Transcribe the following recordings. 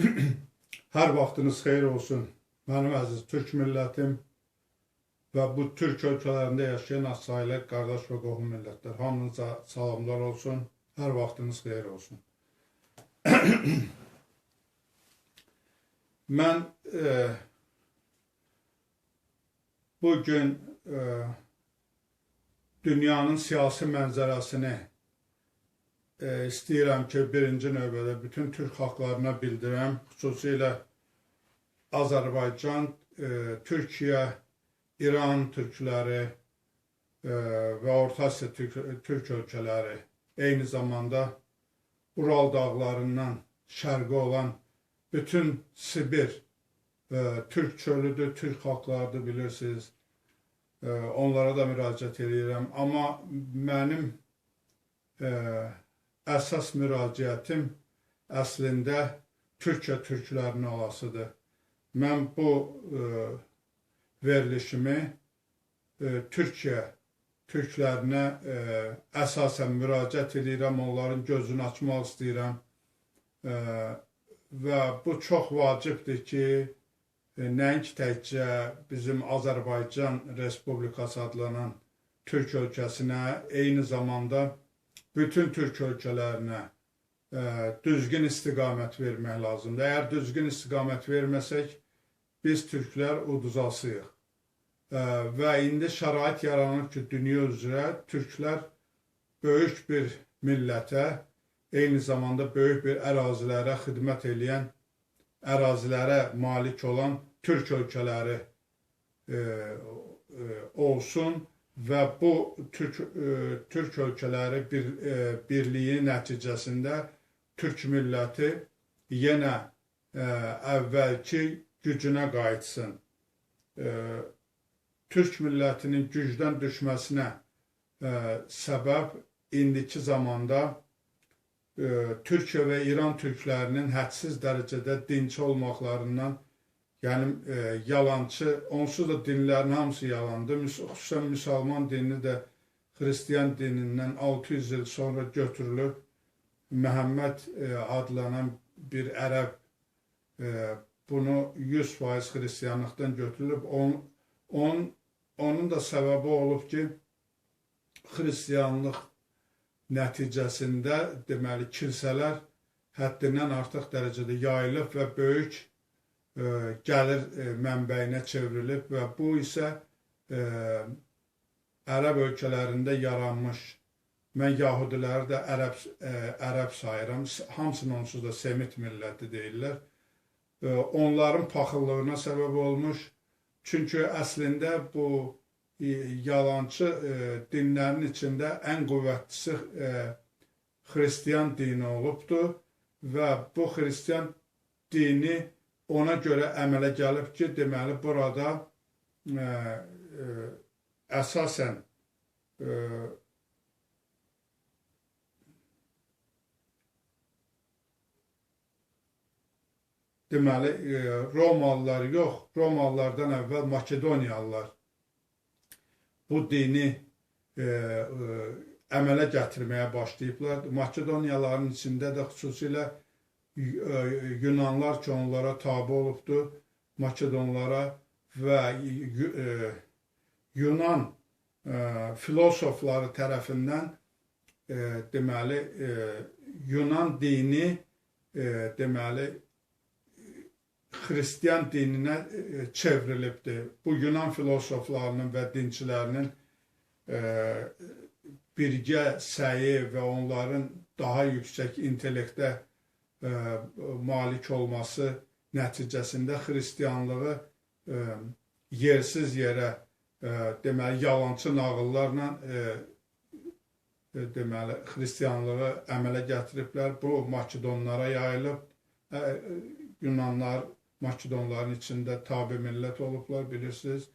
Hər vaxtınız xeyir olsun. Mənim əziz türk millətim və bu türk ölkələrində yaşayan azsaylı qardaş və qohum millətlər. Hamınıza salamlar olsun. Hər vaxtınız xeyir olsun. Mən e, bu gün e, dünyanın siyasi mənzərəsini e, istəyirəm ki, birinci növbədə bütün türk xalqlarına bildirəm, xüsusilə Azərbaycan, e, Türkiyə, İran türkləri e, və Orta Asiya türk, türk ölkələri, eyni zamanda Ural dağlarından şərqi olan bütün Sibir e, Türk çölüdür, Türk xalqlarıdır, bilirsiniz. E, onlara da müraciət edirəm. Amma mənim e, əsas müraciətim əslində Türkiyə türklərinə olasıdır. Mən bu e, verilişimi e, Türkiyə türklərinə e, əsasən müraciət edirəm, onların gözünü açmaq istəyirəm. E, və bu çox vacibdir ki, nəinki təkcə bizim Azərbaycan Respublikası adlanan Türk ölkəsinə, eyni zamanda bütün Türk ölkələrinə ə, düzgün istiqamət vermək lazımdır. Əgər düzgün istiqamət verməsək, biz türklər uduzasıyıq. Ə, və indi şərait yaranır ki, dünya üzrə türklər böyük bir millətə, eyni zamanda böyük bir ərazilərə xidmət eləyən, ərazilərə malik olan türk ölkələri ə, ə, olsun və bu türk, ə, türk ölkələri bir, ə, birliyi nəticəsində türk milləti yenə ə, əvvəlki gücünə qayıtsın. Ə, türk millətinin gücdən düşməsinə ə, səbəb indiki zamanda ə, Türkiyə və İran türklərinin hədsiz dərəcədə dinçi olmaqlarından yəni e, yalançı, onsuz da dinlərin hamısı yalandır. Xüsusən müsəlman dini də xristiyan dinindən 600 il sonra götürülüb Məhəmməd e, adlanan bir ərəb e, bunu 100% xristiyanlıqdan götürülüb. On, on, onun da səbəbi olub ki, xristiyanlıq nəticəsində deməli kilsələr həddindən artıq dərəcədə yayılıb və böyük gəlir e, mənbəyinə çevrilib və bu isə e, ərəb ölkələrində yaranmış, mən yahudiləri də ərəb, ərəb sayıram, hamısını onsuz da semit milləti deyirlər, onların paxıllığına səbəb olmuş. Çünki əslində bu yalançı dinlərin içində ən qüvvətlisi xristiyan dini olubdur və bu xristiyan dini ona görə əmələ gəlib ki, deməli burada ə, ə, əsasən ə, deməli Romalılar yox, Romalılardan əvvəl Makedoniyalılar bu dini e, e, əmələ gətirməyə başlayıblar. Makedoniyaların içində də xüsusilə Yunanlar ki onlara tabi olubdur, Makedonlara və e, Yunan e, filosofları tərəfindən e, deməli Yunan dini deməli xristiyan dininə çevrilibdir. Bu Yunan filosoflarının və dinçilərinin birgə səyi və onların daha yüksək intellektə malik olması nəticəsində xristianlığı ə, yersiz yerə ə, deməli yalançı nağıllarla deməli xristianlığı əmələ gətiriblər. Bu Makedonlara yayılıb. Yunanlar Makedonların içində tabi millət olublar, bilirsiniz.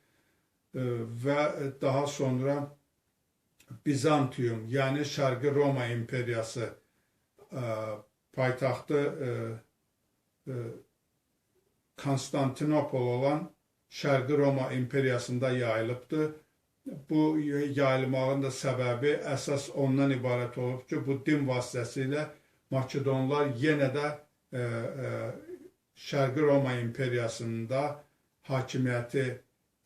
Və daha sonra Bizantium, yəni Şərqi Roma imperiyası paytaxtı e, e, Konstantinopol olan Şərqi Roma imperiyasında yayılıbdır. Bu yayılmağın da səbəbi əsas ondan ibarət olub ki, bu din vasitəsilə Makedonlar yenə də e, e, Şərqi Roma imperiyasında hakimiyyəti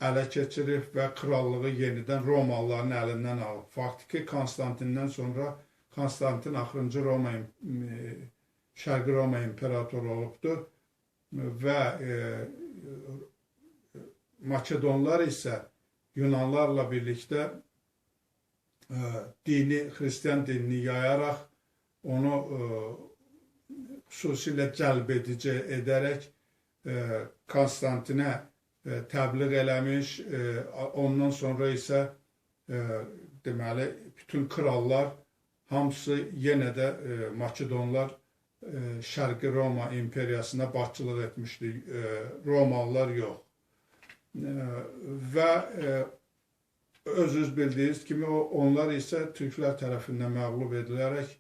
ələ keçirib və krallığı yenidən Romalıların əlindən alıb. Faktiki Konstantindən sonra Konstantin axırıncı Roma e, Şərqi Roma imperatoru olubdur və e, Makedonlar isə Yunanlarla birlikdə e, dini, xristian dinini yayaraq onu e, xüsusilə cəlb edici edərək e, Konstantinə e, təbliğ eləmiş, e, ondan sonra isə e, deməli bütün krallar hamısı yenə də e, Makedonlar Şərqi Roma imperiyasına başçılıq etmişdi. Romalılar yox. Və özünüz bildiyiniz kimi onlar isə türklər tərəfindən məğlub edilərək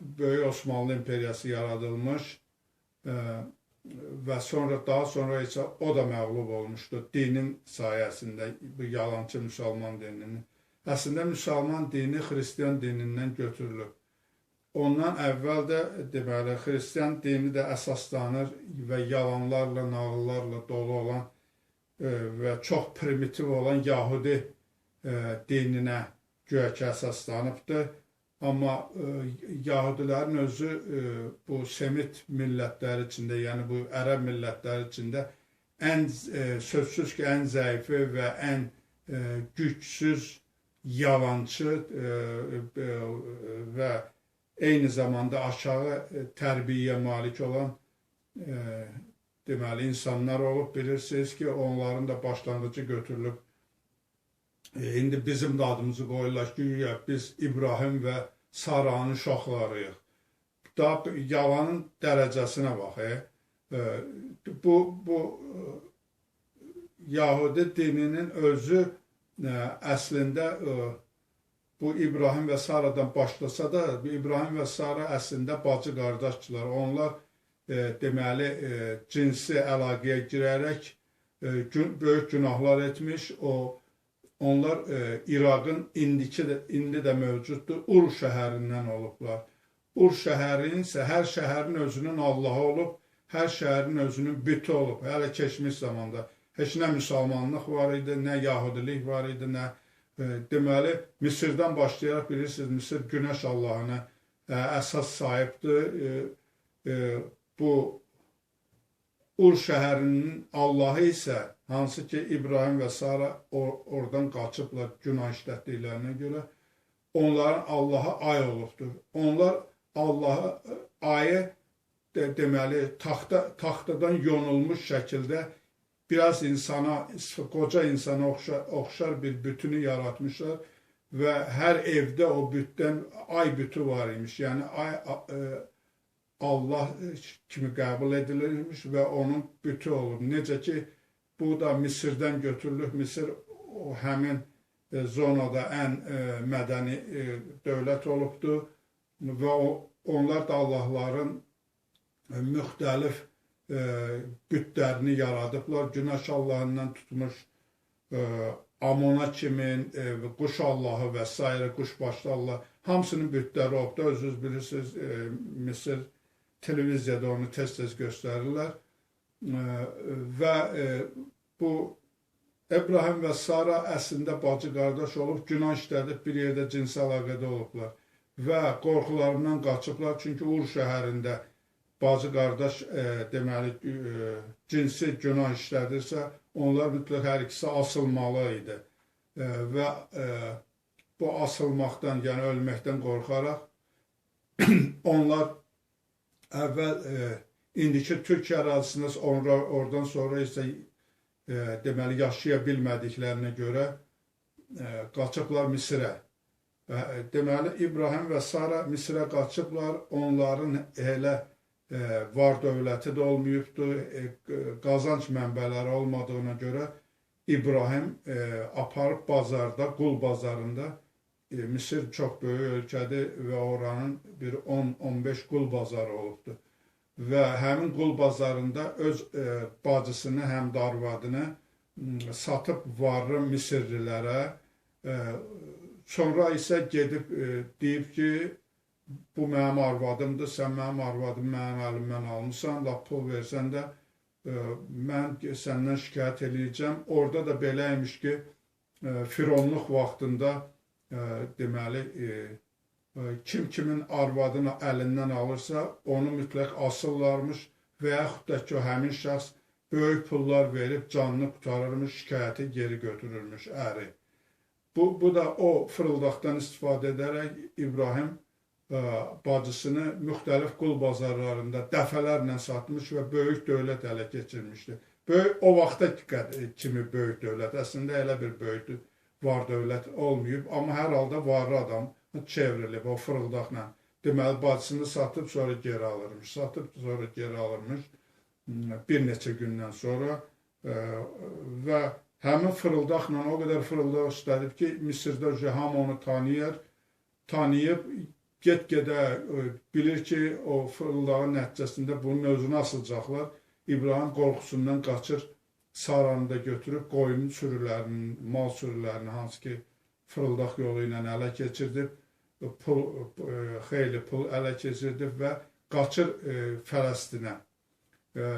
Böyük Osmanlı imperiyası yaradılmış və sonra daha sonra isə o da məğlub olmuşdu dinin sayəsində bu yalançı müsəlman dininin. Əslində müsəlman dini xristian dinindən götürülüb. Ondan əvvəl də deməli xristian dini də əsaslanır və yalanlarla, nağıllarla dolu olan e, və çox primitiv olan Yahudi e, dininə güya ki əsaslanıbdır. Amma e, Yahudilərin özü e, bu Semit millətləri içində, yəni bu ərəb millətləri içində ən e, sözsüz ki, ən zəifi və ən e, gücsüz, yalançı e, e, və eyni zamanda aşağı e, tərbiyyə malik olan e, deməli insanlar olub bilirsiniz ki, onların da başlanğıcı götürülüb E, indi bizim də adımızı qoyurlar ki, biz İbrahim və Saranın uşaqlarıyıq. Da yalanın dərəcəsinə bax. E. E, bu bu e, Yahudi dininin özü e, əslində e, bu İbrahim və Saradan başlasa da, İbrahim və Sara əslində bacı qardaşdılar. Onlar e, deməli e, cinsi əlaqəyə girərək e, gün, böyük günahlar etmiş. O Onlar e, İraqın indiki də, indi də mövcuddur. Ur şəhərindən olublar. Ur şəhərinin isə hər şəhərin özünün Allahı olub, hər şəhərin özünün bütü olub. Hələ keçmiş zamanda heç nə müsəlmanlıq var idi, nə yahudilik var idi, nə deməli Misirdən başlayaraq bilirsiniz, Misir günəş Allahına e, əsas sahibdir. E, e, bu Ur şəhərinin Allahı isə hansı ki İbrahim və Sara or oradan qaçıblar günah işlətdiklərinə görə onların Allaha ay olubdur. Onlar Allaha ayı de, deməli taxta taxtadan yonulmuş şəkildə biraz insana, qoca insana oxşar, oxşar bir bütünü yaratmışlar və hər evdə o bütdən ay bütü var imiş. Yəni ay ə, Allah kimi qəbul edilirmiş və onun bütü olub. Necə ki Bu da Misirdən götürülüb. Misir o həmin e, zonada ən e, mədəni e, dövlət olubdur və o, onlar da Allahların e, müxtəlif e, bütlərini yaradıblar. Günəş Allahından tutmuş e, Amona kimi, e, quş Allahı və s. quş başlı Allah hamısının bütləri olubdur. Özünüz bilirsiniz, e, Misir televiziyada onu tez-tez göstərirlər və e, bu İbrahim və Sara əslində bacı qardaş olub, günah işlədib bir yerdə cinsi əlaqədə olublar və qorxularından qaçıblar, çünki Ur şəhərində bacı qardaş e, deməli e, cinsi günah işlədirsə, onlar mütləq hər ikisi asılmalı idi. E, və e, bu asılmaqdan, yəni ölməkdən qorxaraq onlar əvvəl e, indiki Türkiyə ərazisində sonra, oradan sonra isə e, deməli yaşaya bilmədiklərinə görə e, qaçıblar Misirə. Və e, deməli İbrahim və Sara Misirə qaçıblar. Onların elə e, var dövləti də olmayıbdı, e, qazanc mənbələri olmadığına görə İbrahim e, aparıb bazarda, qul bazarında e, Misir çox böyük ölkədir və oranın bir 10-15 qul bazarı olubdur və həmin qul bazarında öz bacısını, həm də arvadını satıb varlı Misirlilərə. Sonra isə gedib deyib ki, bu mənim arvadımdır, sən mənim arvadım mənim əlimdən almısan, lap pul versən də e, mən səndən şikayət eləyəcəm. Orada da belə imiş ki, e, fironluq vaxtında e, deməli kim kimin arvadını əlindən alırsa, onu mütləq asırlarmış və yaxud da ki, həmin şəxs böyük pullar verib canını qutarırmış, şikayəti geri götürürmüş əri. Bu, bu da o fırıldaqdan istifadə edərək İbrahim ə, bacısını müxtəlif qul bazarlarında dəfələrlə satmış və böyük dövlət ələ keçirmişdi. Böyük o vaxta kimi böyük dövlət, əslində elə bir böyük var dövlət olmayıb, amma hər halda varlı adam çevrilib o fırıldaqla. Deməli, bacısını satıb sonra geri alırmış, satıb sonra geri alırmış bir neçə gündən sonra və həmin fırıldaqla o qədər fırıldaq istədib ki, Misirdə hamı onu tanıyır, tanıyıb get-gedə bilir ki, o fırıldağın nəticəsində bunun özünü asılacaqlar. İbrahim qorxusundan qaçır, Saranı da götürüb qoyun sürülərinin, mal sürülərinin hansı ki fırıldaq yolu ilə ələ keçirdib, pul, xeyli pul ələ keçirdib və qaçır e, Fələstinə. E,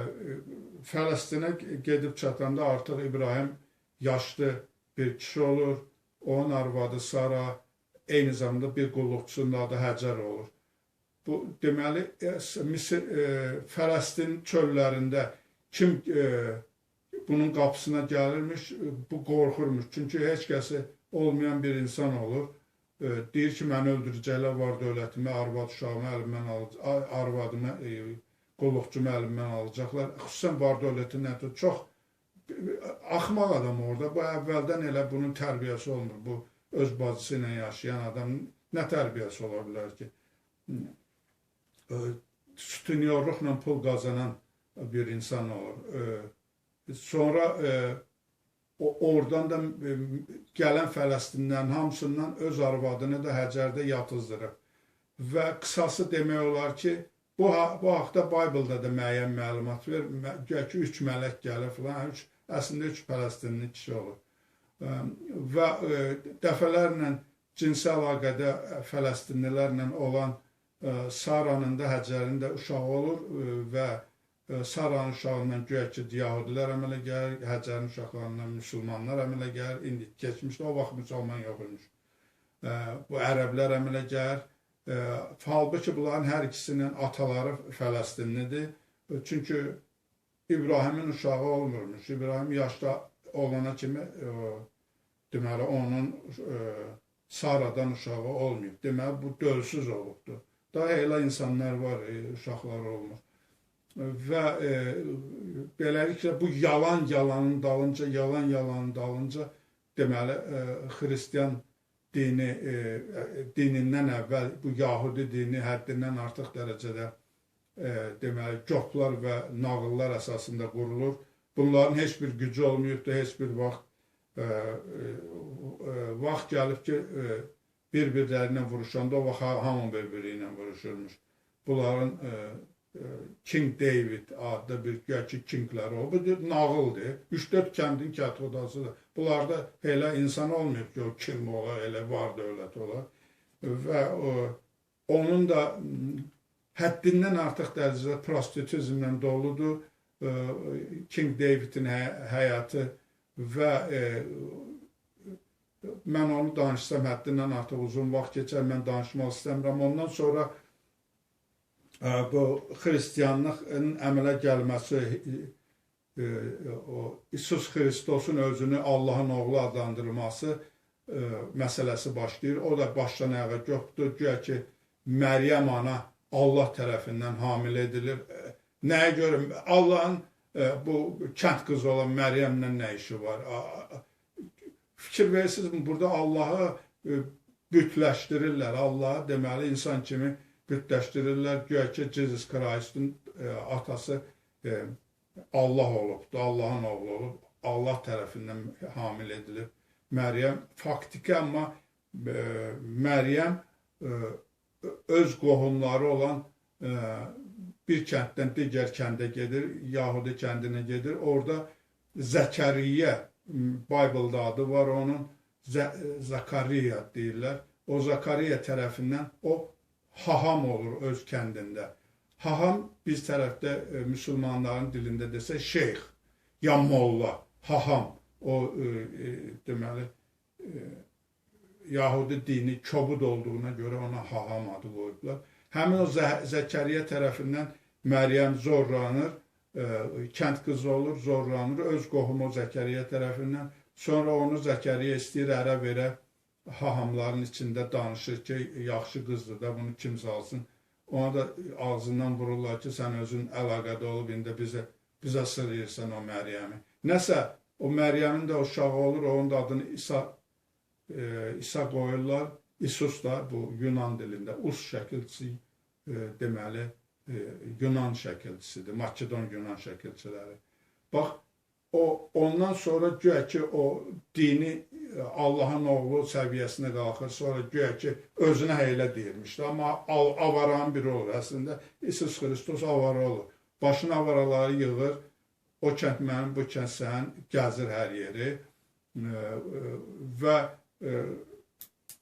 Fələstinə gedib çatanda artıq İbrahim yaşlı bir kişi olur, onun arvadı Sara, eyni zamanda bir qulluqçunun adı Həcər olur. Bu deməli e, Misir e, Fələstin çöllərində kim e, bunun qapısına gəlirmiş, bu qorxurmuş. Çünki heç kəsi olmayan bir insan olur. E, deyir ki, məni öldürəcəklər var dövlətimi, arvad uşağımı əlimdən alacaq, arvadımı, e, qulluqçumu əlimdən alacaqlar. Xüsusən var dövlətin nədir? Çox axmaq adam orada. Bu əvvəldən elə bunun tərbiyəsi olmur. Bu öz bacısı ilə yaşayan adam nə tərbiyəsi ola bilər ki? Sütunyorluqla pul qazanan bir insan olur. Sonra oradan da gələn Fələstindən hamısından öz arvadını da Həcərdə yatızdırıb. Və qısası demək olar ki, bu, bu haqda Baybildə də müəyyən məlumat verir. Gəl ki, üç mələk gəlir filan, üç, əslində üç Fələstinli kişi olur və dəfələrlə cinsi əlaqədə fələstinlilərlə olan Saranın da, Həcərin də uşağı olur və Saranın uşağından güya ki, yahudilər əmələ gəlir, Həcərin uşaqlarından müsəlmanlar əmələ gəlir. İndi keçmişdə o vaxt müsəlman yox imiş. Bu ərəblər əmələ gəlir. Halbuki bunların hər ikisinin ataları Fələstinlidir. Çünki İbrahimin uşağı olmurmuş. İbrahim yaşda olana kimi e, deməli onun e, Saradan uşağı olmayıb. Deməli bu dölsüz olubdur. Daha elə insanlar var, e, uşaqlar olmur. Və e, beləliklə bu yalan yalanın dalınca, yalan yalanın dalınca deməli e, xristian dini e, dinindən əvvəl bu Yahudi dini həddindən artıq dərəcədə e, deməli coplar və nağıllar əsasında qurulur Bunların heç bir gücü olmayıb da heç bir vaxt e, e, e, vaxt gəlib ki, e, bir-birlərinə vuruşanda o vaxt hamı bir-biri ilə vuruşurmuş. Bunların e, e, King David adlı bir gəki kingləri o. Bir nağıldır. 3-4 kəndin kətodasıdır. Bunlarda elə insan olmayıb ki, o king ola, elə var dövlət ola. Və o, onun da həddindən artıq dərəcədə prostituzmlə doludur King Davidin hə həyatı və e, mən onu danışsam həddindən artıq uzun vaxt keçər, mən danışmaq istəmirəm. Ondan sonra e, bu xristianlığın əmələ gəlməsi, e, o İsus Xristosun özünü Allahın oğlu adlandırması e, məsələsi başlayır. O da başdan ayağa götdür, güya ki, Məryəm ana Allah tərəfindən hamilə edilir. Nəyə görə Allahın e, bu kənd qızı olan Məryəmlə nə işi var? Fikir verirsinizmi? Burada Allahı e, bütləşdirirlər. Allahı deməli insan kimi bütləşdirirlər. Güya ki, Jesus Christ'ın e, atası Allah olubdur, Allahın oğlu olub, Allah tərəfindən hamil edilib. Məryəm faktiki amma Məryəm öz qohumları olan bir kənddən digər kəndə gedir, Yahudi kəndinə gedir. Orada Zəkəriyyə, Baybildə adı var onun, Zakariya deyirlər. O Zakariya tərəfindən o haham olur öz kəndində. Haham biz tərəfdə e, müsəlmanların dilində desə şeyx, ya molla, haham. O e, e, deməli e, Yahudi dini kobud olduğuna görə ona haham adı qoyublar. Həmin o Zə Zəkəriyyə tərəfindən Məryəm zorlanır, e, kənd qızı olur, zorlanır öz qohumu Zəkəriyyə tərəfindən. Sonra onu Zəkəriyyə istəyir ərə verə, hahamların içində danışır ki, yaxşı qızdır da bunu kim salsın. Ona da ağzından vururlar ki, sən özün əlaqədə olub indi bizə bizə sırıyırsan o Məryəmi. Nəsə o Məryəmin də uşağı olur, onun da adını İsa e, İsa qoyurlar. İsus da bu Yunan dilində us şəkilçisi e, deməli Yunan şəkilçisidir, Makedon Yunan şəkilçiləri. Bax, o ondan sonra güya ki o dini e, Allahın oğlu səviyyəsinə qalxır, sonra güya ki özünə elə deyirmişdi. Amma avaran biri olur. Əslində İsus Xristos avara olur. Başına avaraları yığır, o kənd mənim, bu kənd sənin, gəzir hər yeri e, və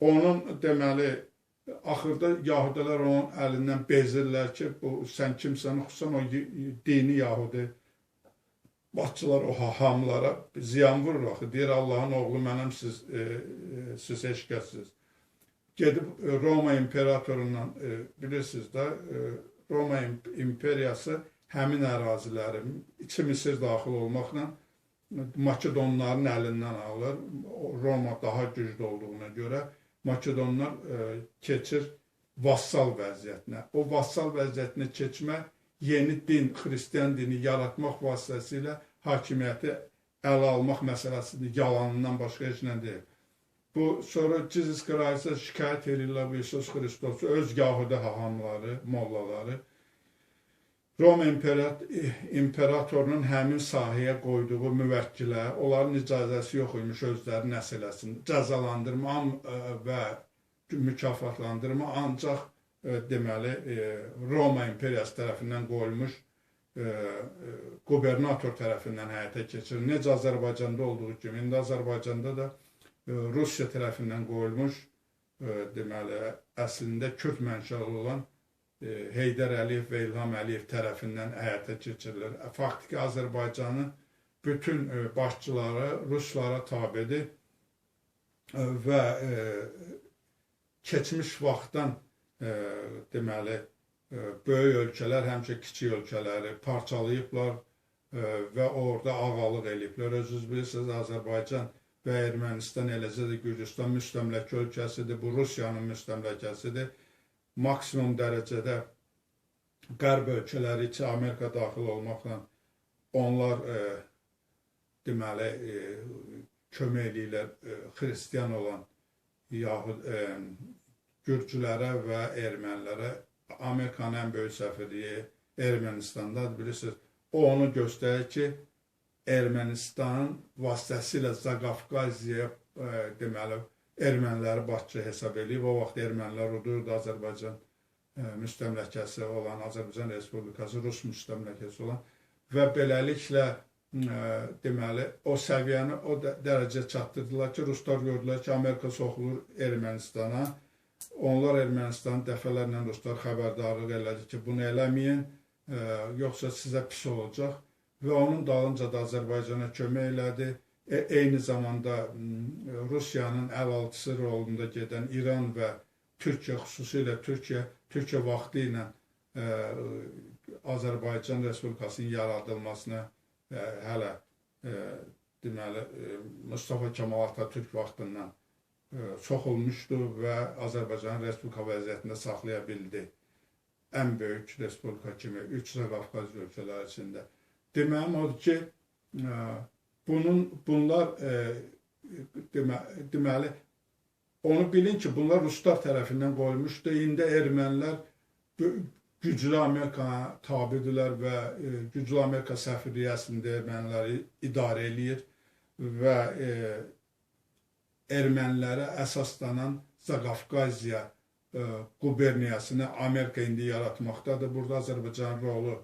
onun deməli axırda yahudilər onun əlindən bezirlər ki, bu sən kimsən, xüsusən o dini yahudi başçılar o hahamlara ziyan vurur axı. Deyir Allahın oğlu mənim siz e, e, siz heç kəssiz. Gedib e, Roma imperatorundan e, bilirsiniz də e, Roma imperiyası həmin əraziləri içi Misir daxil olmaqla Makedonların əlindən alır. Roma daha güclü olduğuna görə Makedonlar e, keçir vassal vəziyyətinə. O vassal vəziyyətinə keçmə yeni din, xristian dini yaratmaq vasitəsilə hakimiyyəti ələ almaq məsələsidir. Yalanından başqa heç nə deyil. Bu sonra Jesus Christ'a şikayət edirlər bu İsus Xristosu, öz yahudi hahamları, mollaları. Roma imperatorunun həmin sahəyə qoyduğu müvəkkilə, onların icazəsi yox imiş özləri nəsə eləsin. Cəzalandırma və mükafatlandırma ancaq deməli Roma imperiyası tərəfindən qoyulmuş qubernator tərəfindən həyata keçirilir. Necə Azərbaycanda olduğu kimi, indi Azərbaycanda da Rusiya tərəfindən qoyulmuş deməli əslində Kürd mənşəli olan Heydər Əliyev və İlham Əliyev tərəfindən həyata keçirilir. Faktiki Azərbaycanın bütün e, başçıları ruslara tabedir e, və e, keçmiş vaxtdan deməli böyük ölkələr həmişə kiçik ölkələri parçalayıblar və orada ağalıq eləyiblər. Özünüz bilirsiniz, Azərbaycan və Ermənistan eləcə də Gürcüstan müstəmləkə ölkəsidir, bu Rusiyanın müstəmləkəsidir maksimum dərəcədə qərb ölkələri ki, Amerika daxil olmaqla onlar e, deməli e, kömək eləyirlər e, xristian olan yaxud e, gürcülərə və ermənilərə Amerikanın ən böyük səfirliyi Ermənistandadır, bilirsiniz. O onu göstərir ki, Ermənistan vasitəsilə Zaqafqaziya e, deməli erməniləri başçı hesab edib. O vaxt ermənilər udurdu Azərbaycan e, müstəmləkəsi olan Azərbaycan Respublikası Rus müstəmləkəsi olan və beləliklə ə, e, deməli o səviyyəni o dərəcə çatdırdılar ki, ruslar gördülər ki, Amerika soxulur Ermənistana. Onlar Ermənistan dəfələrlə ruslar xəbərdarlıq elədi ki, bunu eləməyin, ə, e, yoxsa sizə pis olacaq və onun dalınca da Azərbaycana kömək elədi eyni zamanda Rusiyanın əlaltısı rolunda gedən İran və Türkiyə, xüsusilə Türkiyə, Türkiyə vaxtı ilə Azərbaycan Respublikasının yaradılmasına hələ deməli Mustafa Kemal Atatürk vaxtından ə, soxulmuşdu və Azərbaycan Respublika vəziyyətində saxlaya bildi. Ən böyük respublika kimi üç Qafqaz ölkələri içində. Deməlim odur ki, bunun bunlar e, demə, deməli onu bilin ki, bunlar ruslar tərəfindən qoyulmuşdu. İndi ermənilər güclü Amerikaya tabidirlər və e, güclü Amerika səfirliyyəsində erməniləri idarə eləyir və e, ermənilərə əsaslanan Zaqafqaziya e, quberniyasını Amerika indi yaratmaqdadır. Burada Azərbaycanın rolu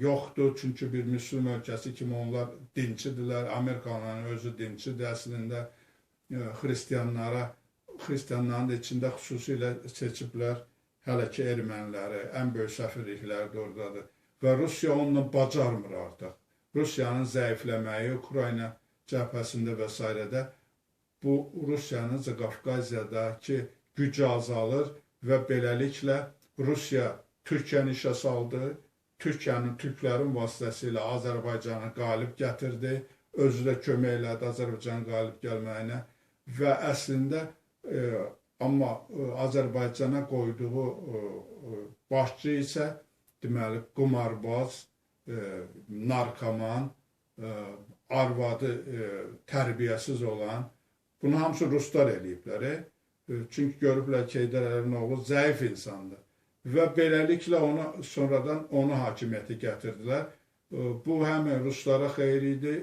yoxdur. Çünki bir müslim ölkəsi kimi onlar dinçidirlər. Amerikanın özü dinçidir. Əslində xristianlara, xristianların da içində xüsusilə seçiblər hələ ki erməniləri, ən böyük səfirlikləri də oradadır. Və Rusiya onunla bacarmır artıq. Rusiyanın zəifləməyi Ukrayna cəbhəsində və s. də bu Rusiyanın Qafqaziyadakı gücü azalır və beləliklə Rusiya Türkiyəni işə saldı. Türkiyənin türklərin vasitəsilə Azərbaycanı qalib gətirdi. Özü də kömək elədi Azərbaycanın qalib gəlməyinə və əslində e, amma e, Azərbaycana qoyduğu e, e başçı isə deməli qumarbaz, e, narkoman, e, arvadı e, tərbiyəsiz olan bunu hamısı ruslar eləyiblər. E? E, çünki görüblər ki, Heydər Əliyevin oğlu zəif insandır. Və beləliklə ona sonradan onu hakimiyyəti gətirdilər. Bu həm ruslara xeyir idi,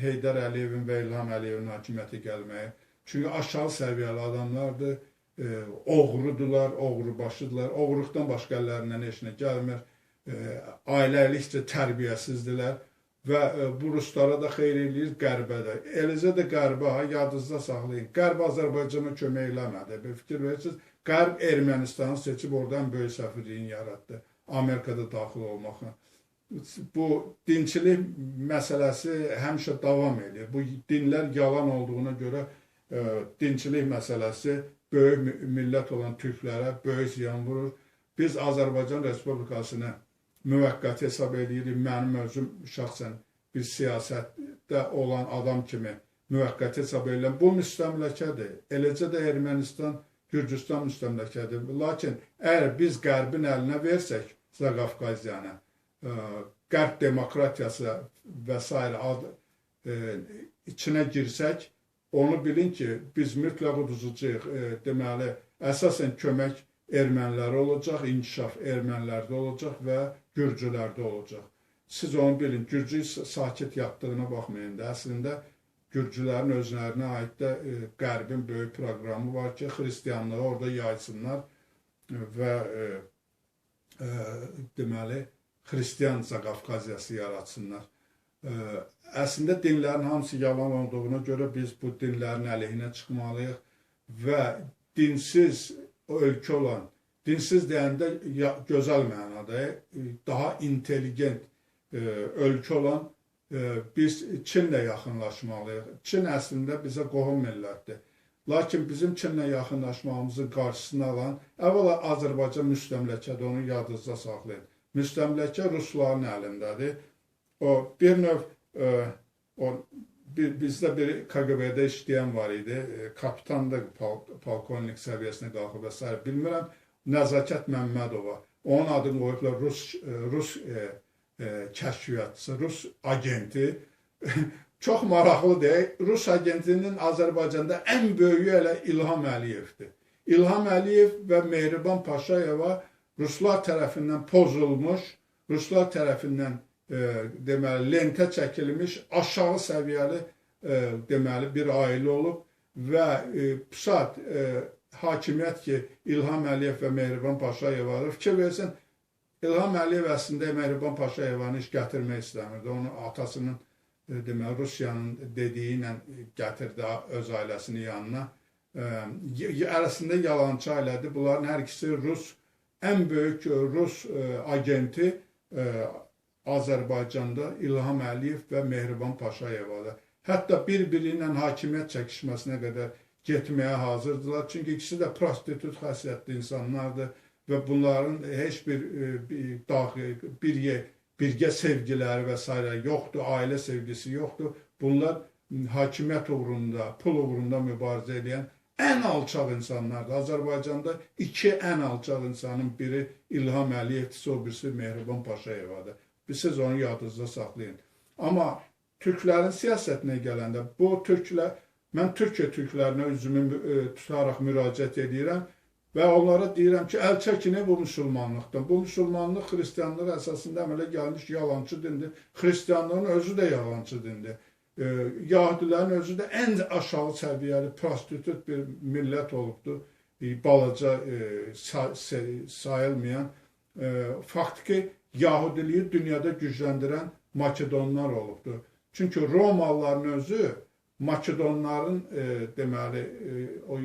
Heydər Əliyevin və İlham Əliyevin hakimiyyəti gəlməyi. Çünki aşağı səviyyəli adamlardır, e, oğrudular, oğru başıdılar. Oğruqdan başqa əllərindən heç nə gəlmir. Ailəlikcə tərbiyəsizdilər və bu ruslara da xeyr eləyir, qərbə də. Eləcə də qərbə, yadınızda saxlayın. Qərb Azərbaycana kömək eləmədi. Bir fikir verirsiniz, Qərb Ermənistanı seçib oradan böyük səfirliyin yaratdı. Amerikada daxil olmaqla. Bu dinçilik məsələsi həmişə davam edir. Bu dinlər yalan olduğuna görə e, dinçilik məsələsi böyük millət olan türklərə böyük ziyan vurur. Biz Azərbaycan Respublikasını müvəqqəti hesab edirik. Mənim özüm şəxsən bir siyasətdə olan adam kimi müvəqqəti hesab edirəm. Bu müstəmləkədir. Eləcə də Ermənistan, Gürcüstan müstəmləkədir. Lakin əgər biz Qərbin əlinə versək Zaqafqaziyanı, e, Qərb demokratiyası və s. ad e, içinə girsək, onu bilin ki, biz mütləq uduzucuyuq. E, deməli, əsasən kömək ermənilərə olacaq, inkişaf ermənilərdə olacaq və gürcülərdə olacaq. Siz onu bilin, gürcü sakit yatdığına baxmayın da, əslində gürcülərin özlərinə aid də e, qərbin böyük proqramı var ki, xristianlığı orada yaysınlar və e, e, deməli xristian Qafqaziyası yaratsınlar. E, əslində dinlərin hamısı yalan olduğuna görə biz bu dinlərin əleyhinə çıxmalıyıq və dinsiz ölkə olan dinsiz deyəndə gözəl mənada, e, daha intelligent e, ölkə olan biz Çinlə yaxınlaşmalıyıq. Çin əslində bizə qohum millətdir. Lakin bizim Çinlə yaxınlaşmağımızın qarşısını alan əvvəla Azərbaycan müstəmləkədir, onu yadınızda saxlayın. Müstəmləkə rusların əlindədir. O bir növ o bir, bizdə bir KGB-də işləyən var idi. Kapitan da polkovnik səviyyəsinə qalxıb və s. bilmirəm. Nəzakət Məmmədova. Onun adını qoyublar Rus Rus e, e, kəşfiyyatçısı, Rus agenti. Çox maraqlıdır. Rus agentinin Azərbaycanda ən böyüyü elə İlham Əliyevdir. İlham Əliyev və Mehriban Paşayeva ruslar tərəfindən pozulmuş, ruslar tərəfindən e, deməli lentə çəkilmiş aşağı səviyyəli e, deməli bir ailə olub və e, Pusat e, hakimiyyət ki, İlham Əliyev və Mehriban Paşayevadır. Fikir versin, İlham Əliyev əslində Mehriban Paşayevanı iş gətirmək istəmirdi. Onu atasının e, demək Rusiyanın dediyi ilə gətirdi öz ailəsinin yanına. E, arasında yalançı ailədir. Bunların hər ikisi Rus, ən böyük Rus e, agenti Azərbaycanda İlham Əliyev və Mehriban Paşayevadır. Hətta bir-biri ilə hakimiyyət çəkişməsinə qədər getməyə hazırdılar. Çünki ikisi də prostitut xəssiyyətli insanlardır və bunların heç bir, e, daxil, bir birgə sevgiləri və s. yoxdur, ailə sevgisi yoxdur. Bunlar hakimiyyət uğrunda, pul uğrunda mübarizə edən ən alçaq insanlardır. Azərbaycanda iki ən alçaq insanın biri İlham Əliyevdirsə, o birisi Mehriban Paşayevadır. Siz onu yadınızda saxlayın. Amma türklərin siyasətinə gələndə bu türklər Mən Türkiyə türklərinə üzümü e, tutaraq müraciət edirəm və onlara deyirəm ki, əl çəkinin bu müsəlmanlıqdan. Bu müsəlmanlıq xristianlıq əsasında əmələ gəlmiş yalancı dindir. Xristianlığın özü də yalancı dindir. E, Yahudilərin özü də ən aşağı səviyyəli prostitut bir millət olubdur. E, balaca e, say sayılmayan. E, faktiki Yahudiliyi dünyada gücləndirən Makedonlar olubdur. Çünki Romalıların özü Makedonların e, deməli e, o